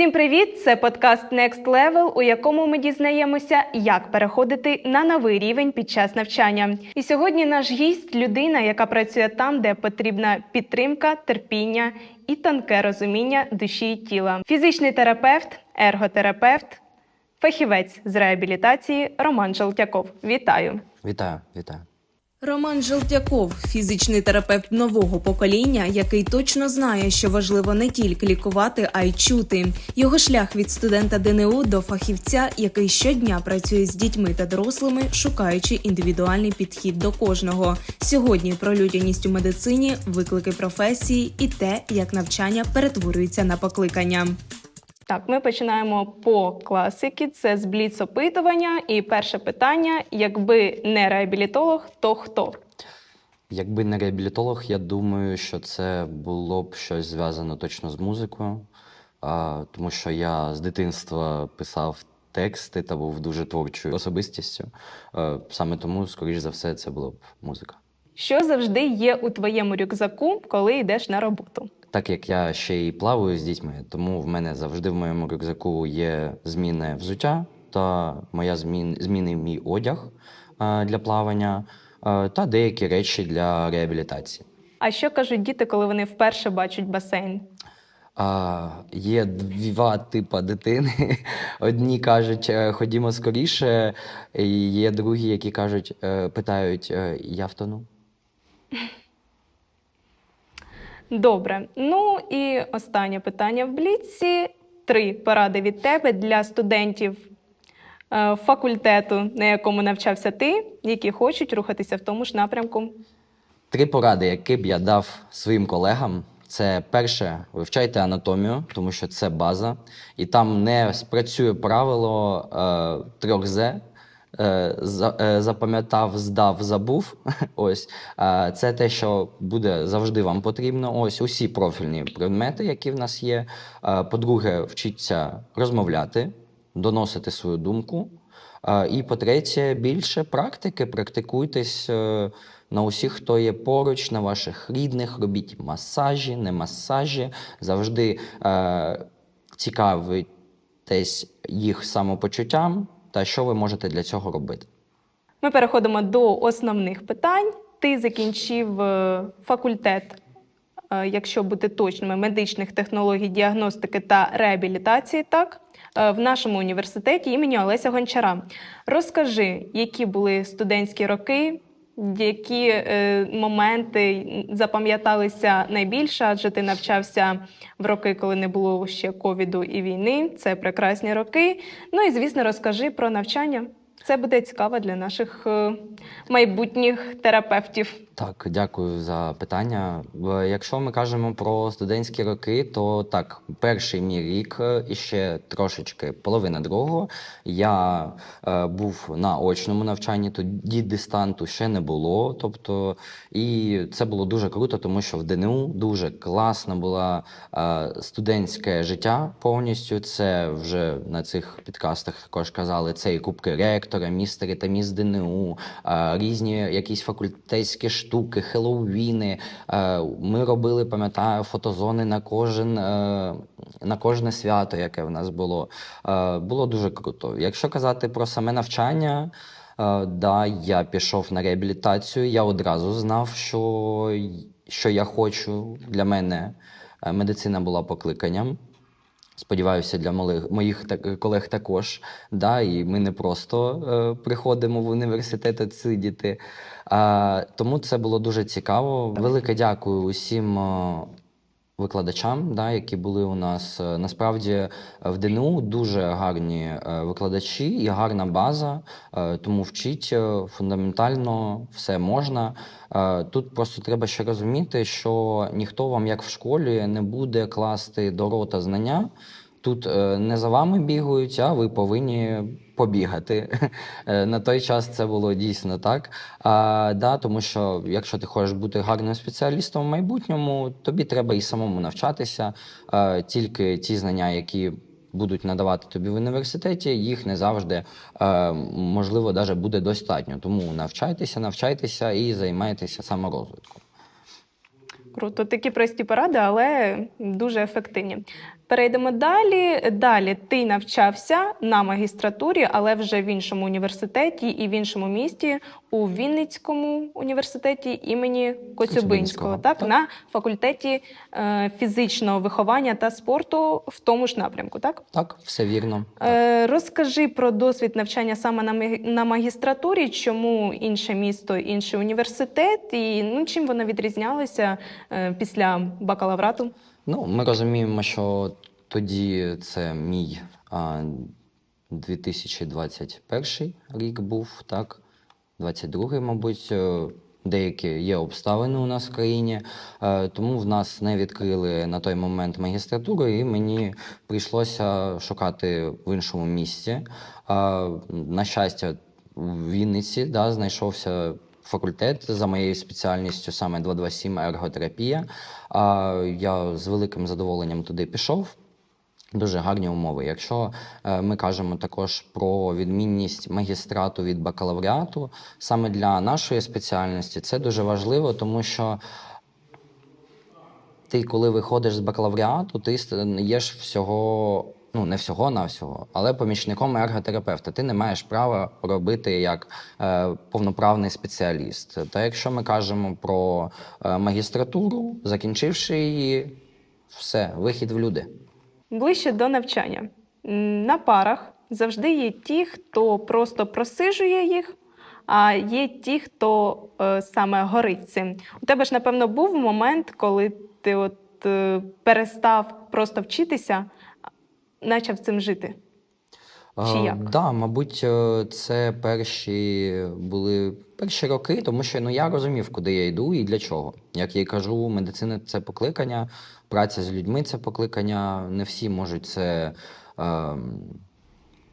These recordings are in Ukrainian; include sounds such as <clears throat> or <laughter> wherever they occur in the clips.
Всім привіт! Це подкаст Next Level, у якому ми дізнаємося, як переходити на новий рівень під час навчання. І сьогодні наш гість людина, яка працює там, де потрібна підтримка, терпіння і тонке розуміння душі і тіла. Фізичний терапевт, ерготерапевт, фахівець з реабілітації Роман Желтяков. Вітаю! Вітаю, вітаю. Роман Желтяков, фізичний терапевт нового покоління, який точно знає, що важливо не тільки лікувати, а й чути. Його шлях від студента ДНУ до фахівця, який щодня працює з дітьми та дорослими, шукаючи індивідуальний підхід до кожного. Сьогодні про людяність у медицині, виклики професії і те, як навчання перетворюється на покликання. Так, ми починаємо по класики. Це з бліц опитування. І перше питання: якби не реабілітолог, то хто? Якби не реабілітолог, я думаю, що це було б щось зв'язано точно з музикою, а, тому що я з дитинства писав тексти та був дуже творчою особистістю. Е, Саме тому, скоріш за все, це була б музика. Що завжди є у твоєму рюкзаку, коли йдеш на роботу? Так як я ще й плаваю з дітьми, тому в мене завжди в моєму рюкзаку є змінне взуття та моя змін, змінний мій одяг е, для плавання е, та деякі речі для реабілітації. А що кажуть діти, коли вони вперше бачать басейн? А, є два типи дитини. <laughs> Одні кажуть, е, ходімо скоріше, і є другі, які кажуть, е, питають, е, я втону. Добре. Ну і останнє питання в бліці. Три поради від тебе для студентів е, факультету, на якому навчався ти, які хочуть рухатися в тому ж напрямку. Три поради, які б я дав своїм колегам. Це перше, вивчайте анатомію, тому що це база, і там не спрацює правило е, трьох З. запам'ятав, здав, забув. <laughs> Ось е, це те, що буде завжди вам потрібно. Ось усі профільні предмети, які в нас є. Е, По-друге, вчіться розмовляти, доносити свою думку. Е, І по-третє, більше практики. Практикуйтесь е, на усіх, хто є поруч, на ваших рідних, робіть масажі, не масажі. Завжди е, цікавитесь їх самопочуттям та що ви можете для цього робити. Ми переходимо до основних питань. Ти закінчив е, факультет, е, якщо бути точними, медичних технологій, діагностики та реабілітації, так, е, в нашому університеті імені Олеся Гончара. Розкажи, які були студентські роки, які е, моменти запам'яталися найбільше, адже ти навчався в роки, коли не було ще ковіду і війни. Це прекрасні роки. Ну і звісно, розкажи про навчання. Це буде цікаво для наших е, майбутніх терапевтів. Так, дякую за питання. Якщо ми кажемо про студентські роки, то так, перший мій рік е, і ще трошечки половина другого. Я е, був на очному навчанні, тоді дистанту ще не було. Тобто, і це було дуже круто, тому що в ДНУ дуже класна була е, студентське життя повністю. Це вже на цих підкастах також казали. Це і кубки ректора, містери та міс ДНУ, різні якісь факультетські штуки, хеллоуіни. Ми робили, пам'ятаю, фотозони на кожен е, на кожне свято, яке в нас було. Було дуже круто. Якщо казати про саме навчання. Да, я пішов на реабілітацію. Я одразу знав, що, що я хочу. Для мене е, медицина була покликанням. Сподіваюся, для малих, моїх так, колег також. Да, і ми не просто е, приходимо в університет отсидіти. А, тому це було дуже цікаво. Велике дякую усім е, викладачам, да, які були у нас. Е, Насправді е, в ДНУ дуже гарні е, викладачі і гарна база, е, тому вчіть е, фундаментально все можна. Е, Тут просто треба ще розуміти, що ніхто вам, як в школі, не буде класти до рота знання. Тут е, не за вами бігають, а ви повинні побігати. <laughs> Е, На той час це було дійсно так. А, да, тому що якщо ти хочеш бути гарним спеціалістом в майбутньому, тобі треба і самому навчатися. Е, Тільки ті знання, які будуть надавати тобі в університеті, їх не завжди е, можливо навіть буде достатньо. Тому навчайтеся, навчайтеся і займайтеся саморозвитком. Круто, такі прості поради, але дуже ефективні. Перейдемо далі. Далі ти навчався на магістратурі, але вже в іншому університеті і в іншому місті у Вінницькому університеті імені Коцюбинського, так, так. на факультеті е, фізичного виховання та спорту в тому ж напрямку, так? Так, все вірно. Е, розкажи про досвід навчання саме на, на магістратурі, чому інше місто, інший університет, і ну, чим воно відрізнялося е, після бакалаврату? Ну, ми розуміємо, що тоді це мій а, 2021 рік був, так, 22-й, мабуть. е, Деякі є обставини у нас в країні, е, тому в нас не відкрили на той момент магістратуру, і мені прийшлося шукати в іншому місці. На щастя, в Вінниці да, знайшовся факультет за моєю спеціальністю, саме 227 ерготерапія. Я з великим задоволенням туди пішов. Дуже гарні умови. Якщо е, ми кажемо також про відмінність магістрату від бакалавріату, саме для нашої спеціальності це дуже важливо, тому що ти, коли виходиш з бакалавріату, ти стаєш всього, ну не всього на всього, але помічником ерготерапевта. Ти не маєш права робити як е, повноправний спеціаліст. Та якщо ми кажемо про е, магістратуру, закінчивши її, все, вихід в люди. Ближче до навчання. На парах завжди є ті, хто просто просижує їх, а є ті, хто е, саме горить цим. У тебе ж, напевно, був момент, коли ти от, е, перестав просто вчитися, почав цим жити. Чи як? Да, мабуть, е, це перші були перші роки, тому що ну я розумів, куди я йду і для чого. Як я й кажу, медицина це покликання, праця з людьми це покликання. Не всі можуть це е,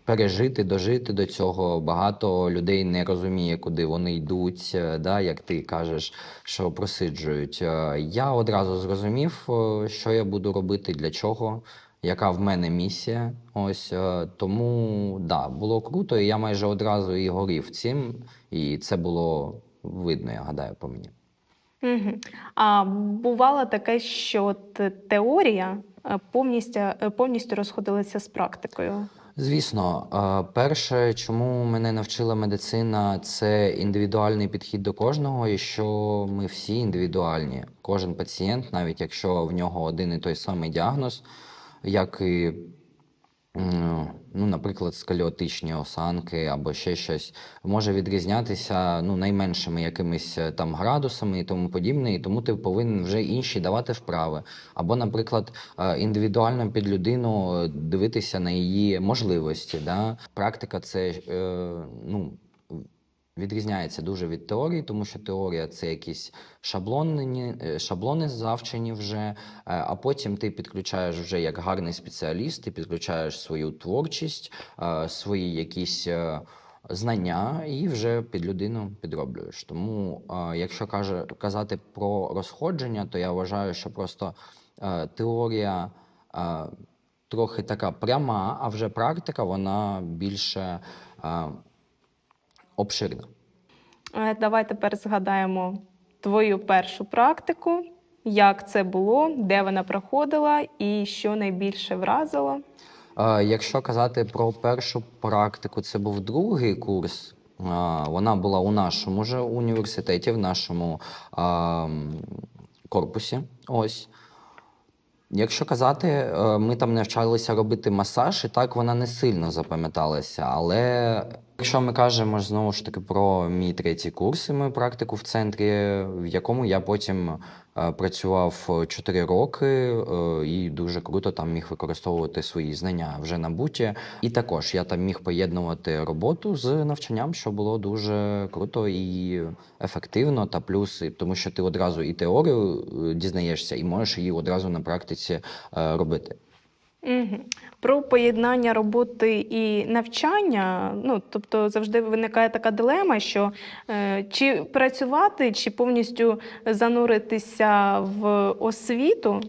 пережити, дожити до цього. Багато людей не розуміє, куди вони йдуть. е, Да, як ти кажеш, що просиджують. Е, Я одразу зрозумів, що я буду робити, для чого яка в мене місія. Ось е, тому да, було круто, і я майже одразу і горів цим, і це було видно, я гадаю, по мені. Угу. А бувало таке, що от теорія е, повністю, е, повністю розходилася з практикою. Звісно, перше, чому мене навчила медицина, це індивідуальний підхід до кожного, і що ми всі індивідуальні. Кожен пацієнт, навіть якщо в нього один і той самий діагноз, як і, ну, наприклад, сколіотичні осанки або ще щось, може відрізнятися ну, найменшими якимись е, там градусами і тому подібне, і тому ти повинен вже інші давати вправи. Або, наприклад, е, індивідуально під людину е, дивитися на її можливості. Да? Практика це ну, відрізняється дуже від теорії, тому що теорія це якісь шаблони, е, шаблони завчені вже, е, а потім ти підключаєш вже як гарний спеціаліст, ти підключаєш свою творчість, е, свої якісь. Знання і вже під людину підроблюєш. Тому, якщо каже, казати про розходження, то я вважаю, що просто теорія трохи така пряма, а вже практика вона більше обширна. Е, Давай тепер згадаємо твою першу практику, як це було, де вона проходила і що найбільше вразило. Е, Якщо казати про першу практику, це був другий курс. Е, Вона була у нашому же університеті, в нашому корпусі. Ось. Якщо казати, ми там навчалися робити масаж, і так вона не сильно запам'яталася. Але якщо ми кажемо знову ж таки про мій третій курс і мою практику в центрі, в якому я потім е, працював 4 роки е, і дуже круто там міг використовувати свої знання вже набуті. І також я там міг поєднувати роботу з навчанням, що було дуже круто і ефективно. Та плюс, тому що ти одразу і теорію е, дізнаєшся, і можеш її одразу на практиці робити. Угу. Про поєднання роботи і навчання. Ну, тобто завжди виникає така дилема, що е, чи працювати, чи повністю зануритися в освіту.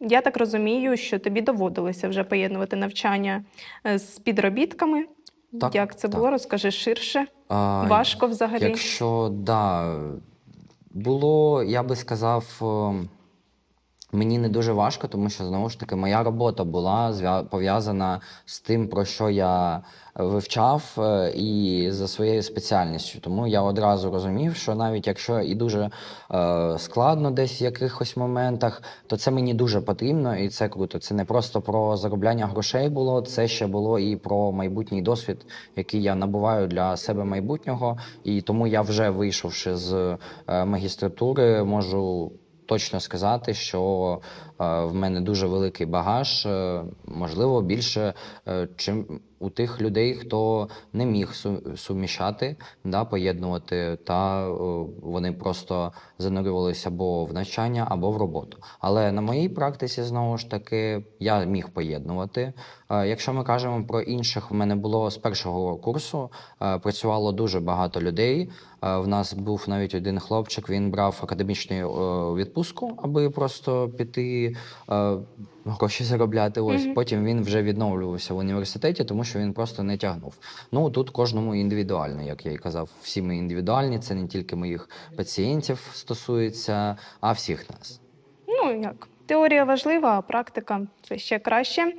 Я так розумію, що тобі доводилося вже поєднувати навчання е, з підробітками. Так, Як це так. було? Розкажи ширше. А, Важко взагалі. Якщо да, було, я би сказав, е, Мені не дуже важко, тому що знову ж таки моя робота була пов'язана з тим, про що я вивчав е, і за своєю спеціальністю. Тому я одразу розумів, що навіть якщо і дуже е, складно десь в якихось моментах, то це мені дуже потрібно і це круто. Це не просто про заробляння грошей було, це ще було і про майбутній досвід, який я набуваю для себе майбутнього. І тому я вже вийшовши з е, магістратури, можу точно сказати, що в мене дуже великий багаж, е, можливо, більше, е, чим у тих людей, хто не міг су- суміщати, да, поєднувати, та вони просто занурювалися або в навчання, або в роботу. Але на моїй практиці знову ж таки я міг поєднувати. Е, Якщо ми кажемо про інших, в мене було з першого курсу працювало дуже багато людей. В нас був навіть один хлопчик, він брав академічну відпустку, аби просто піти е, гроші заробляти. Ось Мгм. потім він вже відновлювався в університеті, тому що він просто не тягнув. Ну тут кожному індивідуально, як я і казав, всі ми індивідуальні. Це не тільки моїх пацієнтів стосується, а всіх нас. Ну як, теорія важлива, а практика це ще краще.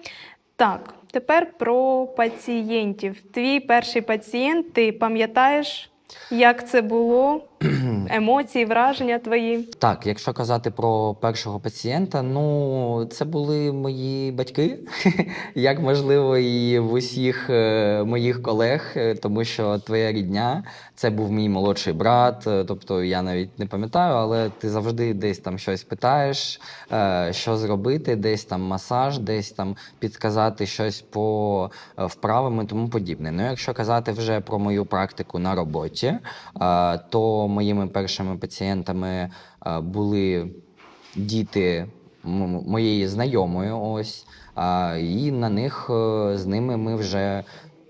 Так, тепер про пацієнтів. Твій перший пацієнт, ти пам'ятаєш, як це було? <clears throat> Емоції, враження твої? Так, якщо казати про першого пацієнта, ну це були мої батьки, <laughs> як можливо, і в усіх е, моїх колег, е, тому що твоя рідня це був мій молодший брат. е, Тобто я навіть не пам'ятаю, але ти завжди десь там щось питаєш, що зробити, десь там масаж, десь там підказати щось по вправам і тому подібне. Ну, якщо казати вже про мою практику на роботі, то моїми першими пацієнтами е, були діти моєї знайомої, ось і на них е, з ними ми вже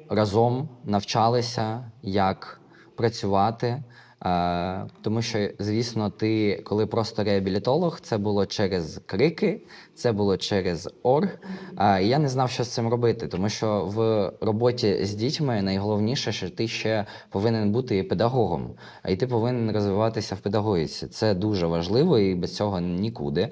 разом навчалися, як працювати. Тому що, звісно, ти, коли просто реабілітолог, це було через крики, це було через ор. І Я не знав, що з цим робити, тому що в роботі з дітьми найголовніше, що ти ще повинен бути і педагогом, і ти повинен розвиватися в педагогіці. Це дуже важливо і без цього нікуди.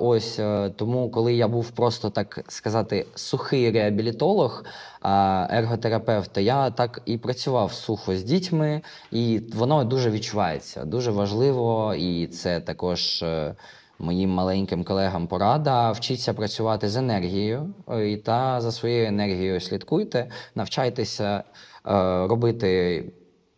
Ось е, тому, коли я був просто так сказати сухий реабілітолог, а, ерготерапевт, я так і працював сухо з дітьми, і воно дуже відчувається. Дуже важливо, і це також. е, Моїм маленьким колегам порада вчіться працювати з енергією е, і та за своєю енергією слідкуйте, навчайтеся е, робити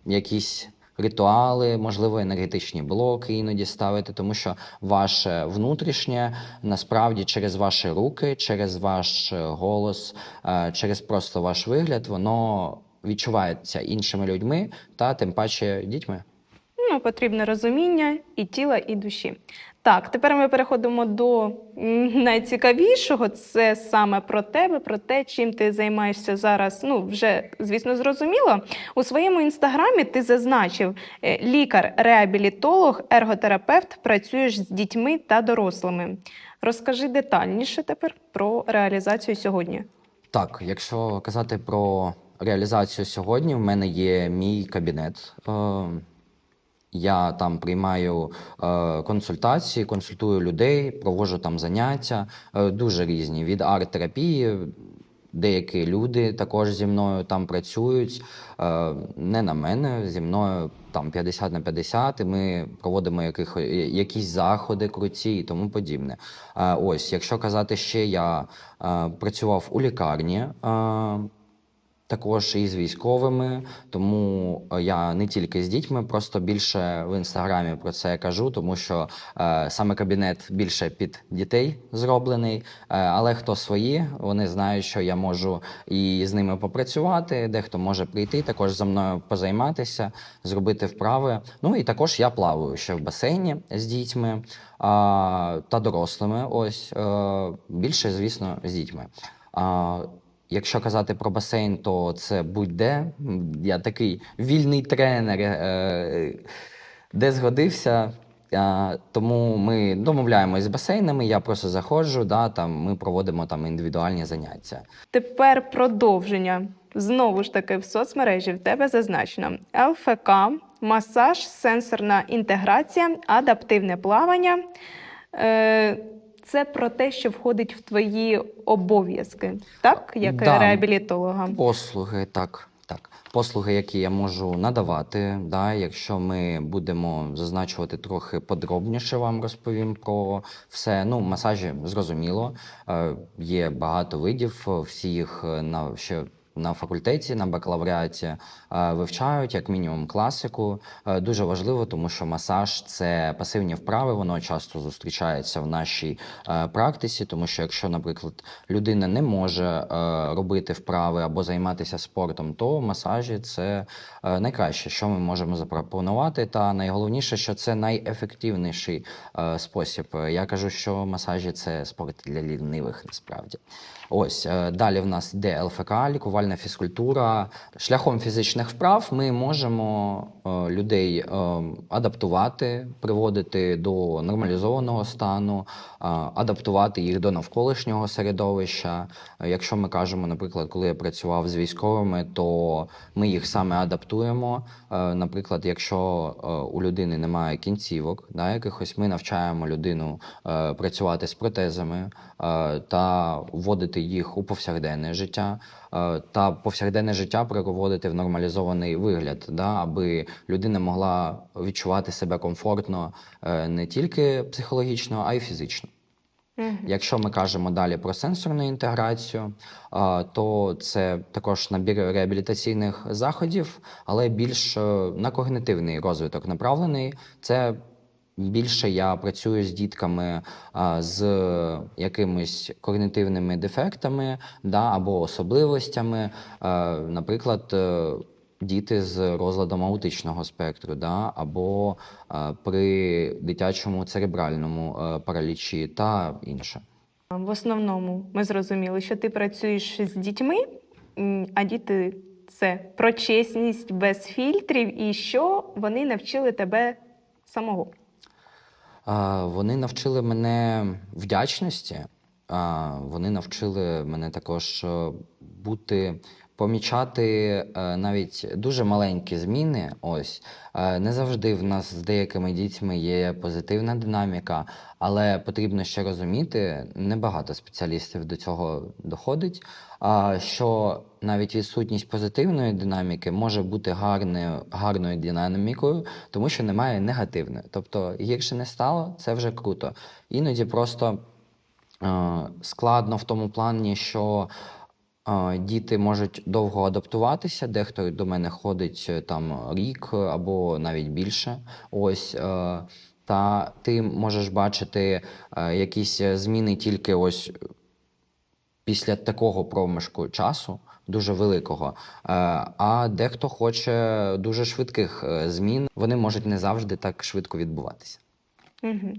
якісь ритуали, можливо, енергетичні блоки іноді ставити, тому що ваше внутрішнє насправді через ваші руки, через ваш е, голос, е, через просто ваш вигляд, воно відчувається іншими людьми та тим паче дітьми. Ну, потрібне розуміння і тіла, і душі. Так, тепер ми переходимо до найцікавішого. Це саме про тебе, про те, чим ти займаєшся зараз. Ну, вже, звісно, зрозуміло. У своєму інстаграмі ти зазначив е, лікар-реабілітолог, ерготерапевт, працюєш з дітьми та дорослими. Розкажи детальніше тепер про реалізацію сьогодні. Так, якщо казати про реалізацію сьогодні, в мене є мій кабінет. Е, Я там приймаю е, консультації, консультую людей, проводжу там заняття е, дуже різні від арт-терапії. Деякі люди також зі мною там працюють. Е, не на мене, зі мною там 50 на 50, і ми проводимо яких, якісь заходи круті і тому подібне. Е, ось, якщо казати ще, я е, працював у лікарні. Е, також і з військовими, тому е, я не тільки з дітьми, просто більше в інстаграмі про це кажу, тому що е, саме кабінет більше під дітей зроблений. Е, але хто свої, вони знають, що я можу і з ними попрацювати. Дехто може прийти, також за мною позайматися, зробити вправи. Ну і також я плаваю ще в басейні з дітьми а, та дорослими. Ось е, більше, звісно, з дітьми. Якщо казати про басейн, то це будь-де. Я такий вільний тренер, е, де згодився. Тому ми домовляємось з басейнами. Я просто заходжу, да, там ми проводимо там індивідуальні заняття. Тепер продовження. Знову ж таки, в соцмережі в тебе зазначено ЛФК, масаж, сенсорна інтеграція, адаптивне плавання. Е, це про те, що входить в твої обов'язки, так? Як Да. реабілітолога. Послуги, так. Так, послуги, які я можу надавати, да, якщо ми будемо зазначувати трохи подробніше, вам розповім про все. Ну, масажі зрозуміло. Е, є багато видів, всі їх е, на ще на факультеті, на бакалавріаті е, вивчають як мінімум класику. Е, дуже важливо, тому що масаж це пасивні вправи, воно часто зустрічається в нашій е, практиці, тому що якщо, наприклад, людина не може робити вправи або займатися спортом, то масажі це найкраще, що ми можемо запропонувати. Та найголовніше, що це найефективніший спосіб. Я кажу, що масажі це спорт для лінивих насправді. Ось далі в нас йде ЛФК, лікувальна фізкультура. Шляхом фізичних вправ ми можемо е, людей е, адаптувати, приводити до нормалізованого стану, е, адаптувати їх до навколишнього середовища. Якщо ми кажемо, наприклад, коли я працював з військовими, то ми їх саме адаптуємо. Наприклад, якщо у людини немає кінцівок, да, якихось ми навчаємо людину працювати з протезами та вводити їх у повсякденне життя, та повсякденне життя переводити в нормалізований вигляд, да, аби людина могла відчувати себе комфортно е, не тільки психологічно, а й фізично. Якщо ми кажемо далі про сенсорну інтеграцію, то це також набір реабілітаційних заходів, але більш е, на когнитивний розвиток направлений. Це більше я працюю з дітками з якимись когнитивними дефектами да, або особливостями. Е, Наприклад, е, діти з розладом аутичного спектру, да, або е, при дитячому церебральному е, паралічі та інше. В основному ми зрозуміли, що ти працюєш з дітьми, а діти це про чесність без фільтрів, і що вони навчили тебе самого. Вони навчили мене вдячності. Вони навчили мене також е, бути, помічати е, навіть дуже маленькі зміни. Ось Е, не завжди в нас з деякими дітьми є позитивна динаміка, але потрібно ще розуміти, небагато спеціалістів до цього доходить. Що навіть відсутність позитивної динаміки може бути гарною, гарною динамікою, тому що немає негативної. Тобто гірше не стало, це вже круто. Іноді просто е, складно в тому плані, що діти можуть довго адаптуватися. Дехто до мене ходить е, там рік або навіть більше. Ось. е, Та ти можеш бачити е, якісь зміни тільки ось після такого проміжку часу, дуже великого. А дехто хоче дуже швидких змін. Вони можуть не завжди так швидко відбуватися. Угу.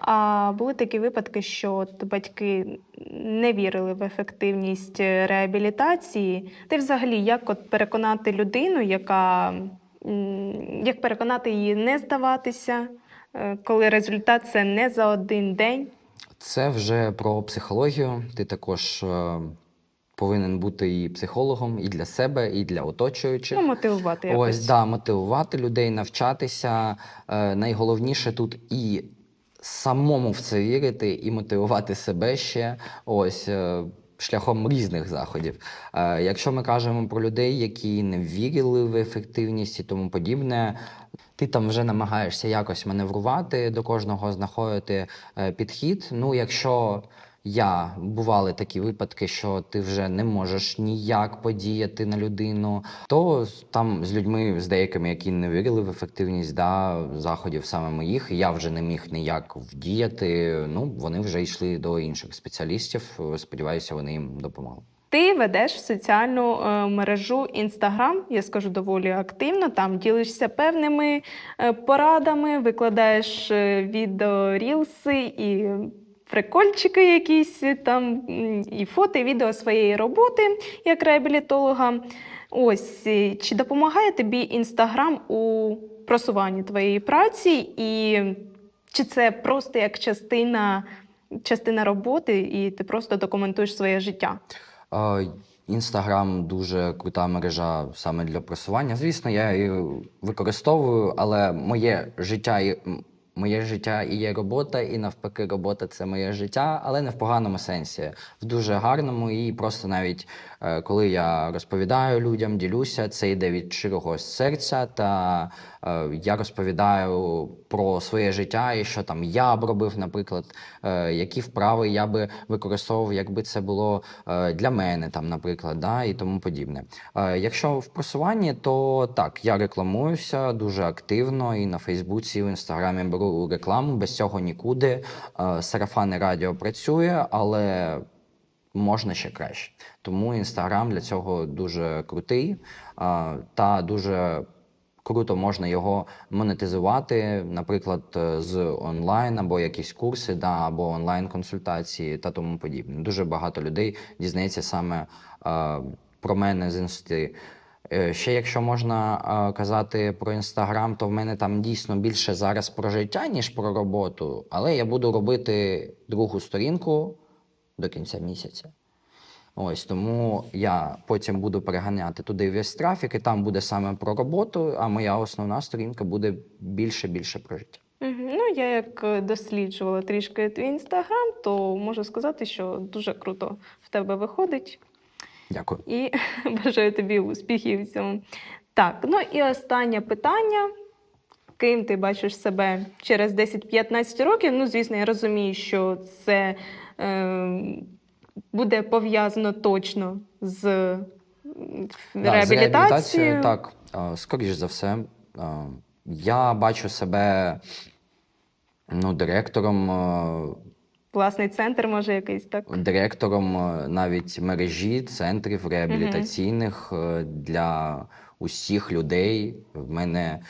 А були такі випадки, що от батьки не вірили в ефективність е, реабілітації. Ти взагалі як от переконати людину, яка як переконати її не здаватися, е, коли результат це не за один день? Це вже про психологію. Ти також е, повинен бути і психологом і для себе, і для оточуючих. Ну, мотивувати якось. Ось да, мотивувати людей, навчатися. Найголовніше тут і самому в це вірити, і мотивувати себе ще. Ось. е, Шляхом різних заходів. Е, якщо ми кажемо про людей, які не вірили в ефективність і тому подібне, ти там вже намагаєшся якось маневрувати до кожного знаходити е, підхід. Ну, якщо я бували такі випадки, що ти вже не можеш ніяк подіяти на людину, то там з людьми, з деякими, які не вірили в ефективність да, заходів саме моїх, я вже не міг ніяк вдіяти. Ну, вони вже йшли до інших спеціалістів. Сподіваюся, вони їм допомогли. Ти ведеш соціальну е, мережу Інстаграм, я скажу доволі активно. Там ділишся певними е, порадами, викладаєш е, відео, рілси і прикольчики якісь е, там, і фото, і відео своєї роботи як реабілітолога. Ось е, чи допомагає тобі Інстаграм у просуванні твоєї праці, і чи це просто як частина, частина роботи, і ти просто документуєш своє життя? Інстаграм дуже крута мережа саме для просування. Звісно, я її використовую, але моє життя моє життя і є робота, і навпаки, робота це моє життя, але не в поганому сенсі, в дуже гарному. І просто навіть е, коли я розповідаю людям, ділюся, це йде від щирого серця. Та е, я розповідаю про своє життя і що там я б робив, наприклад, е, які вправи я би використовував, якби це було для мене, там, наприклад, да, і тому подібне. Якщо в просуванні, то так, я рекламуюся дуже активно і на Фейсбуці, і в інстаграмі рекламу. Без цього нікуди. Е, Сарафанне радіо працює, але можна ще краще. Тому інстаграм для цього дуже крутий е, та дуже. Круто можна його монетизувати, наприклад, е, з онлайн або якісь курси, да, або онлайн-консультації та тому подібне. Дуже багато людей дізнається саме про мене з інсти. Е, Ще якщо можна е, казати про інстаграм, то в мене там дійсно більше зараз про життя, ніж про роботу. Але я буду робити другу сторінку до кінця місяця. Ось тому я потім буду переганяти туди весь трафік, і там буде саме про роботу, а моя основна сторінка буде більше більше про життя. Ну, я як е, досліджувала трішки твій інстаграм, то можу сказати, що дуже круто в тебе виходить. Дякую. І <laughs> бажаю тобі успіхів в цьому. Так, ну і останнє питання. Ким ти бачиш себе через 10-15 років? Ну, звісно, я розумію, що це е, буде пов'язано точно з м, Да, з реабілітацією. Так, е, скоріш за все, е, я бачу себе ну, директором, е, Власний центр, може, якийсь так. директором е, навіть мережі центрів реабілітаційних е, для усіх людей. В мене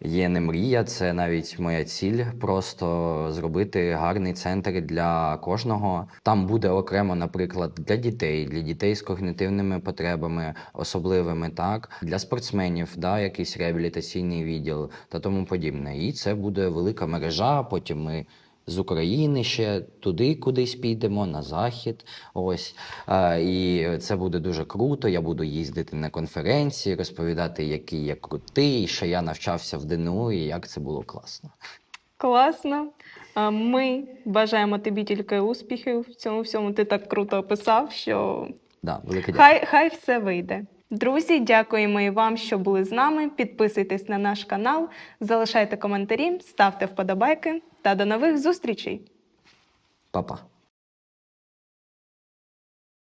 є не мрія, це навіть моя ціль просто зробити гарний центр для кожного. Там буде окремо, наприклад, для дітей, для дітей з когнітивними потребами особливими, так для спортсменів, да, якийсь реабілітаційний відділ та тому подібне. І це буде велика мережа. Потім ми з України ще туди кудись підемо, на захід. Ось. І це буде дуже круто. Я буду їздити на конференції, розповідати, який я крутий, що я навчався в ДНУ і як це було класно. Класно. Ми бажаємо тобі тільки успіхів в цьому всьому. Ти так круто описав, що Да, велике дякую. хай, хай все вийде. Друзі, дякуємо і вам, що були з нами. Підписуйтесь на наш канал, залишайте коментарі, ставте вподобайки та до нових зустрічей! Па-па.